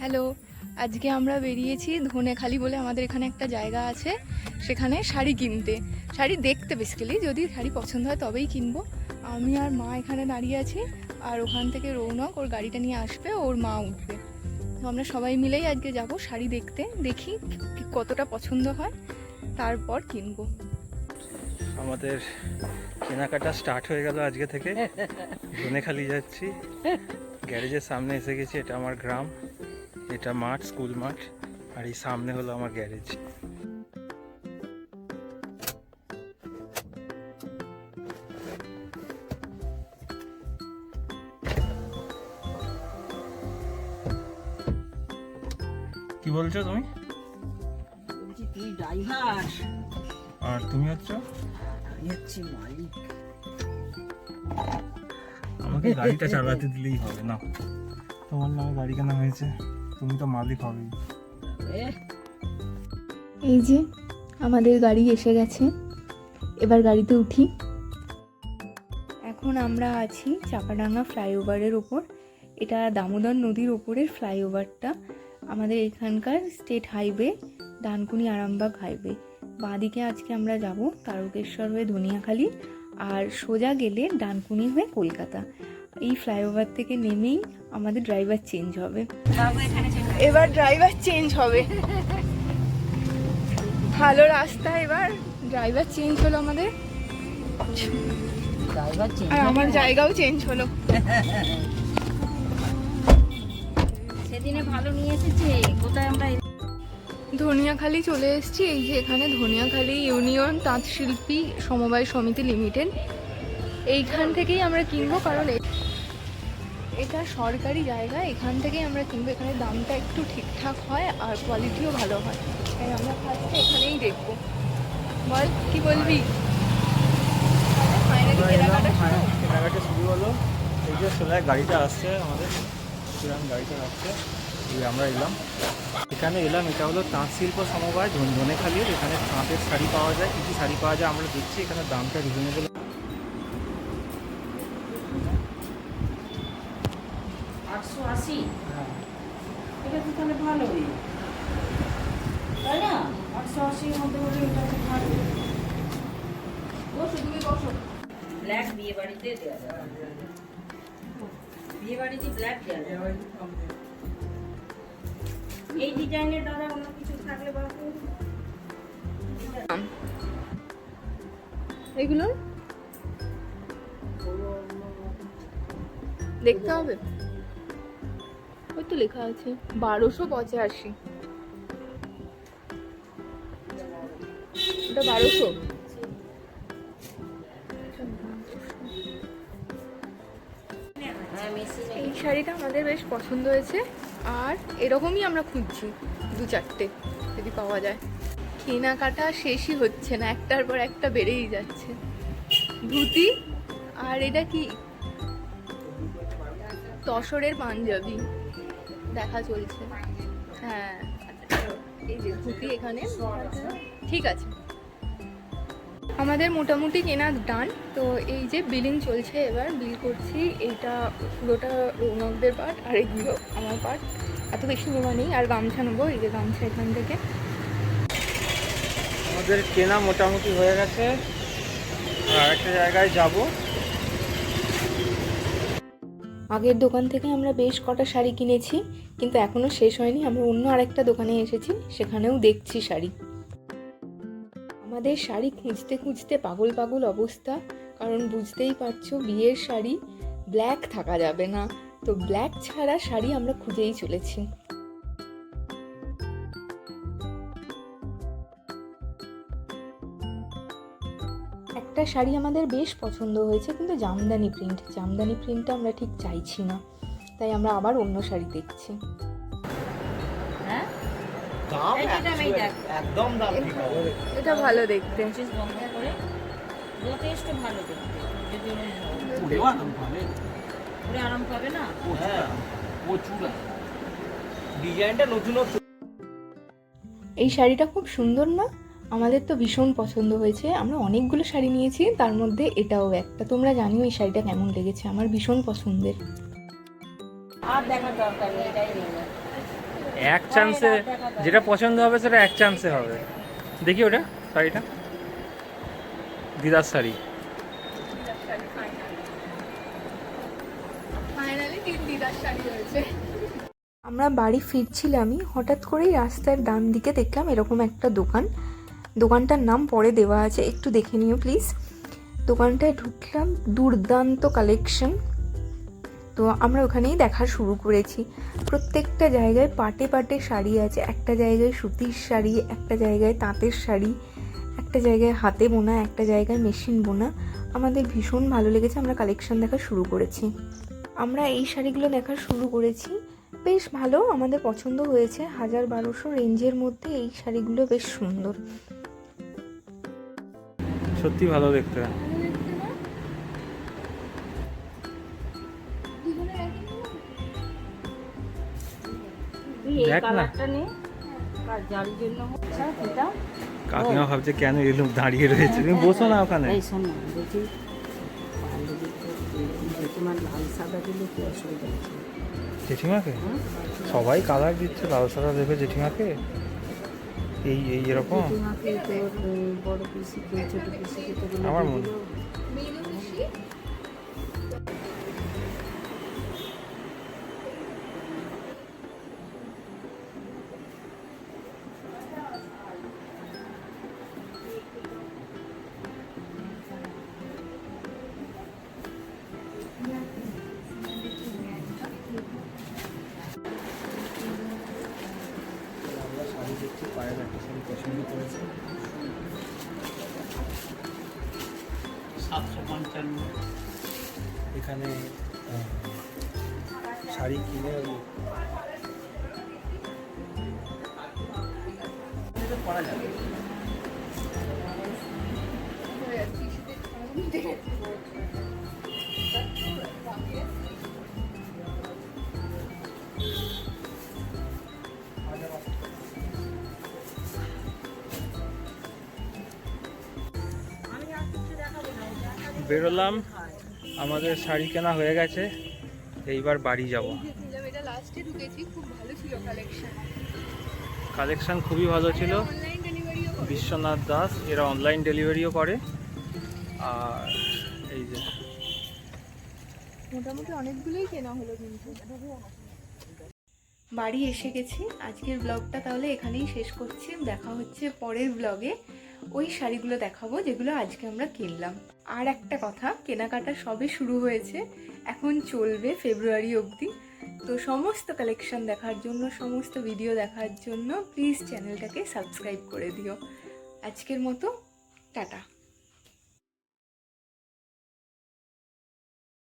Hello, আজকে আমরা বেরিয়েছি ধনেখালি বলে আমাদের এখানে একটা জায়গা আছে, সেখানে শাড়ি কিনতে। শাড়ি দেখতে বেসিক্যালি যদি শাড়ি পছন্দ হয় তবেই কিনবো। আমি আর মা এখানে দাঁড়িয়ে আছি, আর ওখান থেকে রৌনক ওর গাড়িটা নিয়ে আসবে, ওর মা উঠবে। তো আমরা সবাই মিলেই আজকে যাব শাড়ি দেখতে, দেখি কতটা পছন্দ হয়, তারপর কিনবো। আমাদের কেনাকাটা স্টার্ট হয়ে গেল আজকে থেকে। খালি যাচ্ছি। গ্যারেজের সামনে এসে গেছি, এটা আমার গ্রাম। এটা মাঠ স্কুল মাঠ আর এই সামনে হলো আমার গ্যারেজ। কি বলছো তুমি? তুই ড্রাইভার আর তুমি হচ্ছ? আমি হচ্ছি মালিক। আমাকে গাড়িটা চালাতে দিলেই হবে না তোমার নামে গাড়ি কেনা হয়েছে। তুমি তো মালিক হবেই। এই যে, আমাদের গাড়ি এসে গেছে। এবার গাড়িতে উঠি। এখন আমরা আছি চাপাডাঙ্গা ফ্লাইওভারের ওপর। এটা দামোদর নদীর ওপরের ফ্লাইওভারটা। আমাদের এখানকার state highway Dankuni Arambag highway. বাঁদিকে আজকে আমরা যাব তারকেশ্বর হয়ে ধনিয়াখালি আর সোজা গেলে ডানকুনি হয়ে কলকাতা। এই ফ্লাইওভার থেকে নেমেই আমাদের ড্রাইভার চেঞ্জ হবে। এবার ড্রাইভার চেঞ্জ হবে। ভালো রাস্তা এবার। ড্রাইভার চেঞ্জ হলো আমাদের। ড্রাইভার আর আমার জায়গাও চেঞ্জ হলো। সেদিনে ভালো নিয়ে এসেছে কোথায় আমরা ধনিয়াখালি চলে এসেছি। এই যে এখানে ধনিয়াখালি ইউনিয়ন তাঁত শিল্পী সমবায় সমিতি লিমিটেড। এইখান থেকেই আমরা কিনবো কারণ এটা সরকারি জায়গা এখান থেকেই আমরা কিনবো। এখানে দামটা একটু ঠিকঠাক হয় আর কোয়ালিটিও ভালো হয়। তাই আমরা ফার্স্টে এখানেই দেখব। বল কি বলবি? কেনাকাটা শুরু হলো। এই যে সোলায় গাড়িটা আসছে আমাদের গাড়িটা আসছে। এই আমরা এলাম। এখানে এলাম এটা হলো তাঁত শিল্প সমবায় ধন- ধনেখালির। এখানে তাঁতের শাড়ি পাওয়া যায়। কী কী শাড়ি পাওয়া যায় আমরা দেখছি। এখানে দামটা রিজনেবল আশি এটা তো তাহলে ভালোই। তাই না? আটশো আশির মধ্যে হলে এটা তো ভালো। বসো তুমি বসো। ব্ল্যাক বিয়ে বাড়িতে দেওয়া যাবে বিয়ে বাড়িতে ব্ল্যাক দেওয়া যাবে এই ডিজাইনের দাদা অন্য কিছু থাকলে বাবু এগুলো? দেখতে হবে। লেখা আছে, বারোশো পঁচাশি। ওটা বারোশো? এই শাড়িটা আমাদের বেশ পছন্দ হয়েছে, আর এরকমই আমরা খুঁজছি দু চারটে, যদি পাওয়া যায়। কেনাকাটা শেষই হচ্ছে না, একটার পর একটা বেড়েই যাচ্ছে। ধুতি, আর এটা কি? তসরের পাঞ্জাবি। দেখা চলছে। হ্যাঁ। এই যে এখানে। ঠিক আছে। আমাদের মোটামুটি কেনা ডান। তো এই যে বিলিং চলছে এবার। বিল করছি। এইটা পুরোটা রৌনকদের পার্ট আর এগুলো আমার পার্ট এত বেশি নেওয়া নেই। আর গামছা নেব। এই যে গামছা এখান থেকে। আমাদের কেনা মোটামুটি হয়ে গেছে। আর একটা জায়গায় যাব। আগের দোকান থেকে আমরা বেশ কটা শাড়ি কিনেছি, কিন্তু এখনও শেষ হয়নি। আমরা অন্য আরেকটা দোকানে এসেছি, সেখানেও দেখছি শাড়ি। আমাদের শাড়ি খুঁজতে খুঁজতে পাগল পাগল অবস্থা, কারণ বুঝতেই পারছ বিয়ের শাড়ি ব্ল্যাক থাকা যাবে না। তো ব্ল্যাক ছাড়া শাড়ি আমরা খুঁজেই চলেছি। একটা শাড়ি আমাদের বেশ পছন্দ হয়েছে কিন্তু জামদানি প্রিন্ট জামদানি প্রিন্টটা আমরা ঠিক চাইছি না তাই আমরা আবার অন্য শাড়ি দেখছি। হ্যাঁ? দাম এই যেটা আমি দেখ। একদম দাম ঠিক হবে এটা ভালো দেখতে। পঁচিশ বন্ধ করে। যথেষ্ট ভালো দেখতে। যদি পুরো আরাম পাবে। পুরো আরাম পাবে না? হ্যাঁ প্রচুর ডিজাইনটা নতুন নতুন। এই শাড়িটা খুব সুন্দর না? আমাদের তো ভীষণ পছন্দ হয়েছে। আমরা অনেকগুলো শাড়ি নিয়েছি তার মধ্যে এটাও একটা। তোমরা জানিও এই শাড়িটা কেমন লেগেছে আমার ভীষণ পছন্দের। আর দেখার দরকার নেই এটাই এক চান্সে যেটা পছন্দ হবে সেটা এক চান্সে হবে। দেখি ওটা শাড়িটা। দিদার শাড়ি। ফাইনালি তিন দিদার শাড়ি আমরা বাড়ি ফিরছিলামই হঠাৎ করেই রাস্তার ডান দিকে দেখলাম এরকম একটা দোকান। দোকানটার নাম পরে দেওয়া আছে, একটু দেখে নিও প্লিজ দোকানটায় ঢুকলাম, দুর্দান্ত কালেকশন তো আমরা ওখানেই দেখা শুরু করেছি। প্রত্যেকটা জায়গায় পাটে পাটে শাড়ি আছে, একটা জায়গায় সুতির শাড়ি, একটা জায়গায় তাঁতের শাড়ি, একটা জায়গায় হাতে বোনা, একটা জায়গায় মেশিন বোনা। আমাদের ভীষণ ভালো লেগেছে, আমরা কালেকশন দেখা শুরু করেছি। আমরা এই শাড়িগুলো দেখা শুরু করেছি। বেশ ভালো, আমাদের পছন্দ হয়েছে। হাজার বারোশো রেঞ্জের মধ্যে এই শাড়িগুলো বেশ সুন্দর। সত্যি ভালো দেখতে। দেখ না। কাকিমা ভাবছে কেন এই লোক দাঁড়িয়ে রয়েছে? তুমি বসো না ওখানে। জেঠিমাকে? সবাই কালার দিচ্ছে লাল সাদা দেবে জেঠিমাকে? এই এই এরকম? আমার মনে- এখানে শাড়ি কিনে পরা যাবে। বেরোলাম। আমাদের শাড়ি কেনা হয়ে গেছে। এইবার বাড়ি যাব। এটা লাস্টে ঢুকেছি খুব ভালো ছিল কালেকশন কালেকশন খুবই ভালো ছিল। বিশ্বনাথ দাস এরা অনলাইন ডেলিভারিও করে। আর এই যে মোটামুটি অনেকগুলোই কেনা হলো কিন্তু। বাড়ি এসে গেছি। আজকের ব্লগটা তাহলে এখানেই শেষ করছি। দেখা হচ্ছে পরের ব্লগে ওই শাড়িগুলো দেখাবো যেগুলো আজকে আমরা কিনলাম। আর একটা কথা, কেনাকাটা সবে শুরু হয়েছে। এখন চলবে ফেব্রুয়ারি অবধি। তো সমস্ত কালেকশন দেখার জন্য, সমস্ত ভিডিও দেখার জন্য প্লিজ চ্যানেলটাকে সাবস্ক্রাইব করে দিও। আজকের মতো, টাটা।